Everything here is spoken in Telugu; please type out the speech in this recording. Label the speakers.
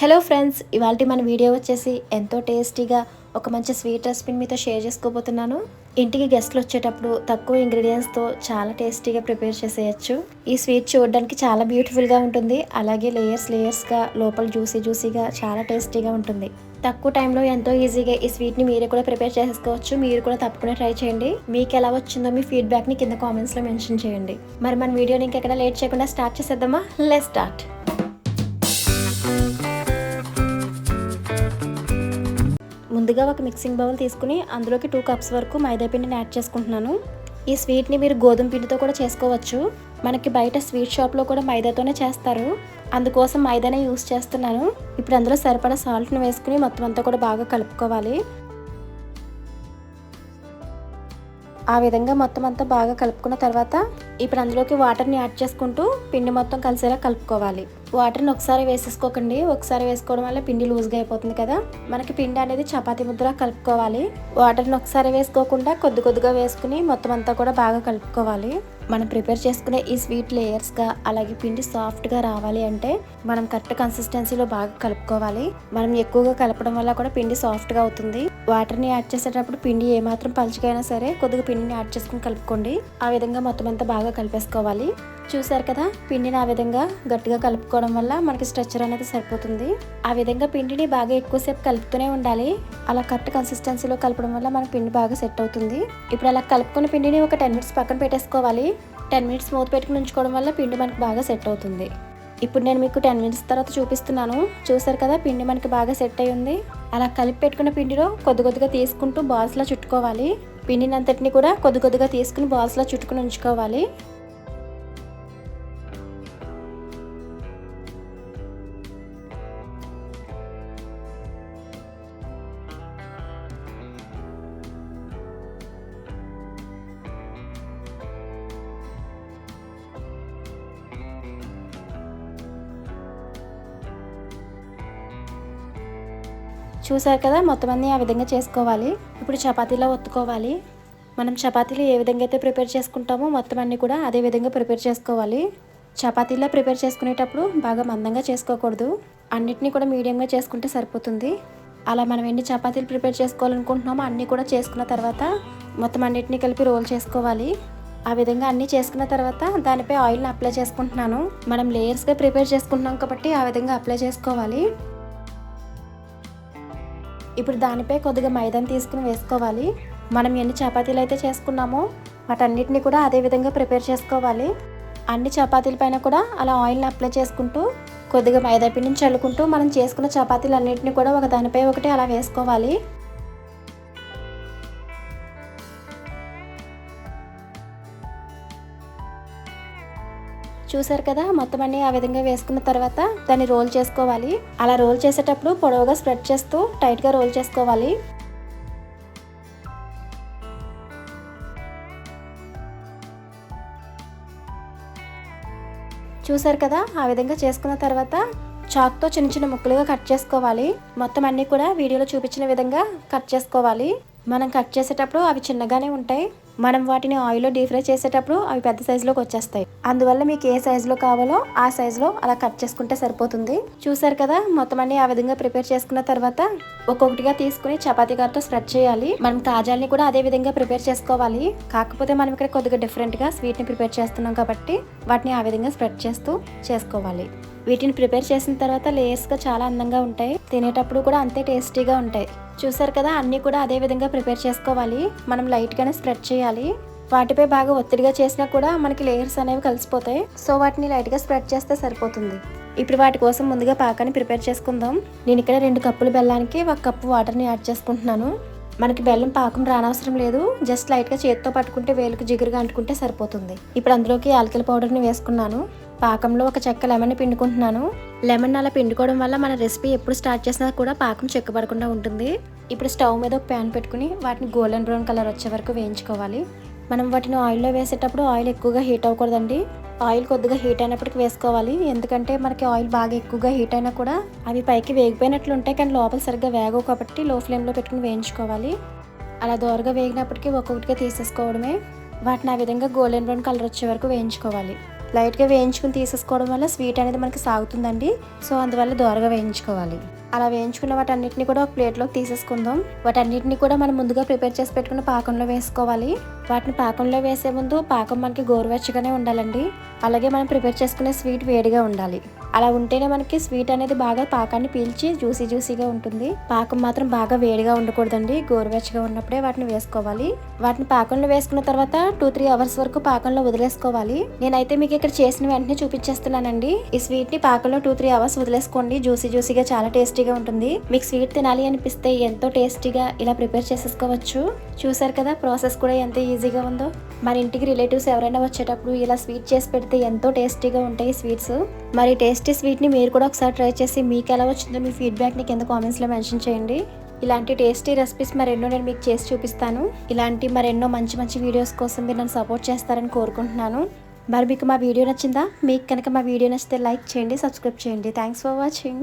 Speaker 1: హలో ఫ్రెండ్స్ ఇవాళ మన వీడియో వచ్చేసి ఎంతో టేస్టీగా ఒక మంచి స్వీట్ రెసిపీని మీతో షేర్ చేసుకోబోతున్నాను. ఇంటికి గెస్ట్లు వచ్చేటప్పుడు తక్కువ ఇంగ్రీడియంట్స్తో చాలా టేస్టీగా ప్రిపేర్ చేసేయచ్చు. ఈ స్వీట్ చూడడానికి చాలా బ్యూటిఫుల్గా ఉంటుంది. అలాగే లేయర్స్ లేయర్స్గా లోపల జ్యూసీ జ్యూసీగా చాలా టేస్టీగా ఉంటుంది. తక్కువ టైంలో ఎంతో ఈజీగా ఈ స్వీట్ని మీరే కూడా ప్రిపేర్ చేసుకోవచ్చు. మీరు కూడా తప్పకుండా ట్రై చేయండి. మీకు ఎలా వచ్చిందో మీ ఫీడ్బ్యాక్ని కింద కామెంట్స్లో మెన్షన్ చేయండి. మరి మన వీడియోని ఇంకెక్కడ లేట్ చేయకుండా స్టార్ట్ చేసేద్దామా? లెట్ స్టార్ట్ ముందుగా ఒక మిక్సింగ్ బౌల్ తీసుకుని అందులోకి టూ కప్స్ వరకు మైదా పిండిని యాడ్ చేసుకుంటున్నాను. ఈ స్వీట్ని మీరు గోధుమ పిండితో కూడా చేసుకోవచ్చు. మనకి బయట స్వీట్ షాప్లో కూడా మైదాతోనే చేస్తారు. అందుకోసం మైదానే యూస్ చేస్తున్నాను. ఇప్పుడు అందులో సరిపడా సాల్ట్ని వేసుకుని మొత్తం అంతా కూడా బాగా కలుపుకోవాలి. ఆ విధంగా మొత్తం అంతా బాగా కలుపుకున్న తర్వాత ఇప్పుడు అందులోకి వాటర్ని యాడ్ చేసుకుంటూ పిండి మొత్తం కలిసేలా కలుపుకోవాలి. వాటర్ని ఒకసారి వేసేసుకోకండి. ఒకసారి వేసుకోవడం వల్ల పిండి లూజ్గా అయిపోతుంది కదా. మనకి పిండి అనేది చపాతీ ముద్ర కలుపుకోవాలి. వాటర్ని ఒకసారి వేసుకోకుండా కొద్ది కొద్దిగా వేసుకుని మొత్తం అంతా కూడా బాగా కలుపుకోవాలి. మనం ప్రిపేర్ చేసుకునే ఈ స్వీట్ లేయర్స్గా అలాగే పిండి సాఫ్ట్గా రావాలి అంటే మనం కరెక్ట్ కన్సిస్టెన్సీలో బాగా కలుపుకోవాలి. మనం ఎక్కువగా కలపడం వల్ల కూడా పిండి సాఫ్ట్గా అవుతుంది. వాటర్ని యాడ్ చేసేటప్పుడు పిండి ఏమాత్రం పలుచగైనా సరే కొద్దిగా పిండిని యాడ్ చేసుకుని కలుపుకోండి. ఆ విధంగా మొత్తం అంతా బాగా కలిపేసుకోవాలి. చూసారు కదా పిండిని ఆ విధంగా గట్టిగా కలుపుకోవడం వల్ల మనకి స్ట్రెచ్చర్ అనేది సరిపోతుంది. ఆ విధంగా పిండిని బాగా ఎక్కువసేపు కలుపుతూనే ఉండాలి. అలా కరెక్ట్ కన్సిస్టెన్సీలో కలపడం వల్ల మన పిండి బాగా సెట్ అవుతుంది. ఇప్పుడు అలా కలుపుకున్న పిండిని ఒక టెన్ మినిట్స్ పక్కన పెట్టేసుకోవాలి. టెన్ మినిట్స్ మూత పెట్టుకుని ఉంచుకోవడం వల్ల పిండి మనకి బాగా సెట్ అవుతుంది. ఇప్పుడు నేను మీకు టెన్ మినిట్స్ తర్వాత చూపిస్తున్నాను. చూసారు కదా పిండి మనకి బాగా సెట్ అయి ఉంది. అలా కలిపి పెట్టుకున్న పిండిలో కొద్ది కొద్దిగా తీసుకుంటూ బాల్స్లా చుట్టుకోవాలి. పిండిని అంతటిని కూడా కొద్ది కొద్దిగా తీసుకుని బాల్స్లా చుట్టుకుని ఉంచుకోవాలి. చూసారు కదా మొత్తం అన్నీ ఆ విధంగా చేసుకోవాలి. ఇప్పుడు చపాతీలో ఒత్తుకోవాలి. మనం చపాతీలు ఏ విధంగా అయితే ప్రిపేర్ చేసుకుంటామో మొత్తం అన్నీ కూడా అదే విధంగా ప్రిపేర్ చేసుకోవాలి. చపాతీలో ప్రిపేర్ చేసుకునేటప్పుడు బాగా మందంగా చేసుకోకూడదు. అన్నిటినీ కూడా మీడియంగా చేసుకుంటే సరిపోతుంది. అలా మనం ఎన్ని చపాతీలు ప్రిపేర్ చేసుకోవాలనుకుంటున్నామో అన్నీ కూడా చేసుకున్న తర్వాత మొత్తం అన్నిటినీ కలిపి రోల్ చేసుకోవాలి. ఆ విధంగా అన్నీ చేసుకున్న తర్వాత దానిపై ఆయిల్ని అప్లై చేసుకుంటున్నాను. మనం లేయర్స్గా ప్రిపేర్ చేసుకుంటున్నాం కాబట్టి ఆ విధంగా అప్లై చేసుకోవాలి. ఇప్పుడు దానిపై కొద్దిగా మైదాని తీసుకుని వేసుకోవాలి. మనం ఎన్ని చపాతీలు అయితే చేసుకున్నామో వాటన్నిటిని కూడా అదే విధంగా ప్రిపేర్ చేసుకోవాలి. అన్ని చపాతీల పైన కూడా అలా ఆయిల్ని అప్లై చేసుకుంటూ కొద్దిగా మైదా పిండిని చల్లుకుంటూ మనం చేసుకున్న చపాతీలు అన్నింటినీ కూడా ఒక దానిపై ఒకటి అలా వేసుకోవాలి. చూసారు కదా మొత్తం అన్ని ఆ విధంగా వేసుకున్న తర్వాత దాన్ని రోల్ చేసుకోవాలి. అలా రోల్ చేసేటప్పుడు పొడవుగా స్ప్రెడ్ చేస్తూ టైట్గా రోల్ చేసుకోవాలి. చూసారు కదా ఆ విధంగా చేసుకున్న తర్వాత చాక్తో చిన్న చిన్న ముక్కలుగా కట్ చేసుకోవాలి. మొత్తం అన్నీ కూడా వీడియోలో చూపించిన విధంగా కట్ చేసుకోవాలి. మనం కట్ చేసేటప్పుడు అవి చిన్నగానే ఉంటాయి. మనం వాటిని ఆయిల్లో డీప్ ఫ్రై చేసేటప్పుడు అవి పెద్ద సైజులోకి వచ్చేస్తాయి. అందువల్ల మీకు ఏ సైజులో కావాలో ఆ సైజులో అలా కట్ చేసుకుంటే సరిపోతుంది. చూసారు కదా మొత్తం అన్ని ఆ విధంగా ప్రిపేర్ చేసుకున్న తర్వాత ఒక్కొక్కటిగా తీసుకుని చపాతీ గారితో స్ప్రెడ్ చేయాలి. మనం కాజాల్ని కూడా అదే విధంగా ప్రిపేర్ చేసుకోవాలి. కాకపోతే మనం ఇక్కడ కొద్దిగా డిఫరెంట్గా స్వీట్ని ప్రిపేర్ చేస్తున్నాం కాబట్టి వాటిని ఆ విధంగా స్ప్రెడ్ చేస్తూ చేసుకోవాలి. వీటిని ప్రిపేర్ చేసిన తర్వాత లేయర్స్గా చాలా అందంగా ఉంటాయి. తినేటప్పుడు కూడా అంతే టేస్టీగా ఉంటాయి. చూసారు కదా అన్నీ కూడా అదే విధంగా ప్రిపేర్ చేసుకోవాలి. మనం లైట్గానే స్ప్రెడ్ చేయాలి. చేయాలి. వాటిపై బాగా ఒత్తిడిగా చేసినా కూడా మనకి లేయర్స్ అనేవి కలిసిపోతాయి. సో వాటిని లైట్గా స్ప్రెడ్ చేస్తే సరిపోతుంది. ఇప్పుడు వాటి కోసం ముందుగా పాకాన్ని ప్రిపేర్ చేసుకుందాం. నేను ఇక్కడ రెండు కప్పులు బెల్లానికి ఒక కప్పు వాటర్ని యాడ్ చేసుకుంటున్నాను. మనకి బెల్లం పాకం రానవసరం లేదు. జస్ట్ లైట్గా చేతితో పట్టుకుంటే వేలుకు జిగురుగా అంటుకుంటే సరిపోతుంది. ఇప్పుడు అందులోకి యాలకల పౌడర్ని వేసుకున్నాను. పాకంలో ఒక చెక్క లెమన్ పిండుకుంటున్నాను. లెమన్ అలా పిండుకోవడం వల్ల మన రెసిపీ ఎప్పుడు స్టార్ట్ చేసినా కూడా పాకం చెక్కబడకుండా ఉంటుంది. ఇప్పుడు స్టవ్ మీద ఒక ప్యాన్ పెట్టుకుని వాటిని గోల్డెన్ బ్రౌన్ కలర్ వచ్చే వరకు వేయించుకోవాలి. మనం వాటిని ఆయిల్లో వేసేటప్పుడు ఆయిల్ ఎక్కువగా హీట్ అవ్వకూడదండి. ఆయిల్ కొద్దిగా హీట్ అయినప్పటికి వేసుకోవాలి. ఎందుకంటే మనకి ఆయిల్ బాగా ఎక్కువగా హీట్ అయినా కూడా అవి పైకి వేగిపోయినట్లు ఉంటాయి కానీ లోపల సరిగ్గా వేగవు కాబట్టి లో ఫ్లేమ్లో పెట్టుకుని వేయించుకోవాలి. అలా దోరగా వేగినప్పటికీ ఒక్కొక్కటిగా తీసేసుకోవడమే. వాటిని ఆ విధంగా గోల్డెన్ బ్రౌన్ కలర్ వచ్చే వరకు వేయించుకోవాలి. లైట్గా వేయించుకుని తీసేసుకోవడం వల్ల స్వీట్ అనేది మనకి సాగుతుందండి. సో అందువల్ల దోరగా వేయించుకోవాలి. అలా వేయించుకున్న వాటన్నిటిని కూడా ఒక ప్లేట్లోకి తీసేసుకుందాం. వాటన్నిటిని కూడా మనం ముందుగా ప్రిపేర్ చేసి పెట్టుకున్న పాకంలో వేసుకోవాలి. వాటిని పాకంలో వేసే ముందు పాకం మనకి గోరువెచ్చగానే ఉండాలండి. అలాగే మనం ప్రిపేర్ చేసుకునే స్వీట్ వేడిగా ఉండాలి. అలా ఉంటేనే మనకి స్వీట్ అనేది బాగా పాకాన్ని పీల్చి జ్యూసీ జ్యూసీగా ఉంటుంది. పాకం మాత్రం బాగా వేడిగా ఉండకూడదండి. గోరువెచ్చగా ఉన్నప్పుడే వాటిని వేసుకోవాలి. వాటిని పాకంలో వేసుకున్న తర్వాత టూ త్రీ అవర్స్ వరకు పాకంలో వదిలేసుకోవాలి. నేనైతే మీకు ఇక్కడ చేసిన వెంటనే చూపించేస్తున్నానండి. ఈ స్వీట్ని పాకంలో టూ త్రీ అవర్స్ వదిలేసుకోండి. జ్యూసీ జ్యూసీగా చాలా టేస్టీగా ఉంటుంది. మీకు స్వీట్ తినాలి అనిపిస్తే ఎంతో టేస్టీగా ఇలా ప్రిపేర్ చేసేసుకోవచ్చు. చూసారు కదా ప్రాసెస్ కూడా ఎంత ఈజీగా ఉందో. మన ఇంటికి రిలేటివ్స్ ఎవరైనా వచ్చేటప్పుడు ఇలా స్వీట్ చేసి పెడితే ఎంతో టేస్టీగా ఉంటాయి స్వీట్స్. మరి టేస్టీ స్వీట్ని మీరు కూడా ఒకసారి ట్రై చేసి మీకు ఎలా వచ్చిందో మీ ఫీడ్బ్యాక్ని కింద కామెంట్స్లో మెన్షన్ చేయండి. ఇలాంటి టేస్టీ రెసిపీస్ మరెన్నో నేను మీకు చేసి చూపిస్తాను. ఇలాంటి మరెన్నో మంచి మంచి వీడియోస్ కోసం మీరు నన్ను సపోర్ట్ చేస్తారని కోరుకుంటున్నాను. మరి మీకు మా వీడియో నచ్చిందా? మీకు కనుక మా వీడియో నచ్చితే లైక్ చేయండి సబ్స్క్రైబ్ చేయండి. Thanks for watching.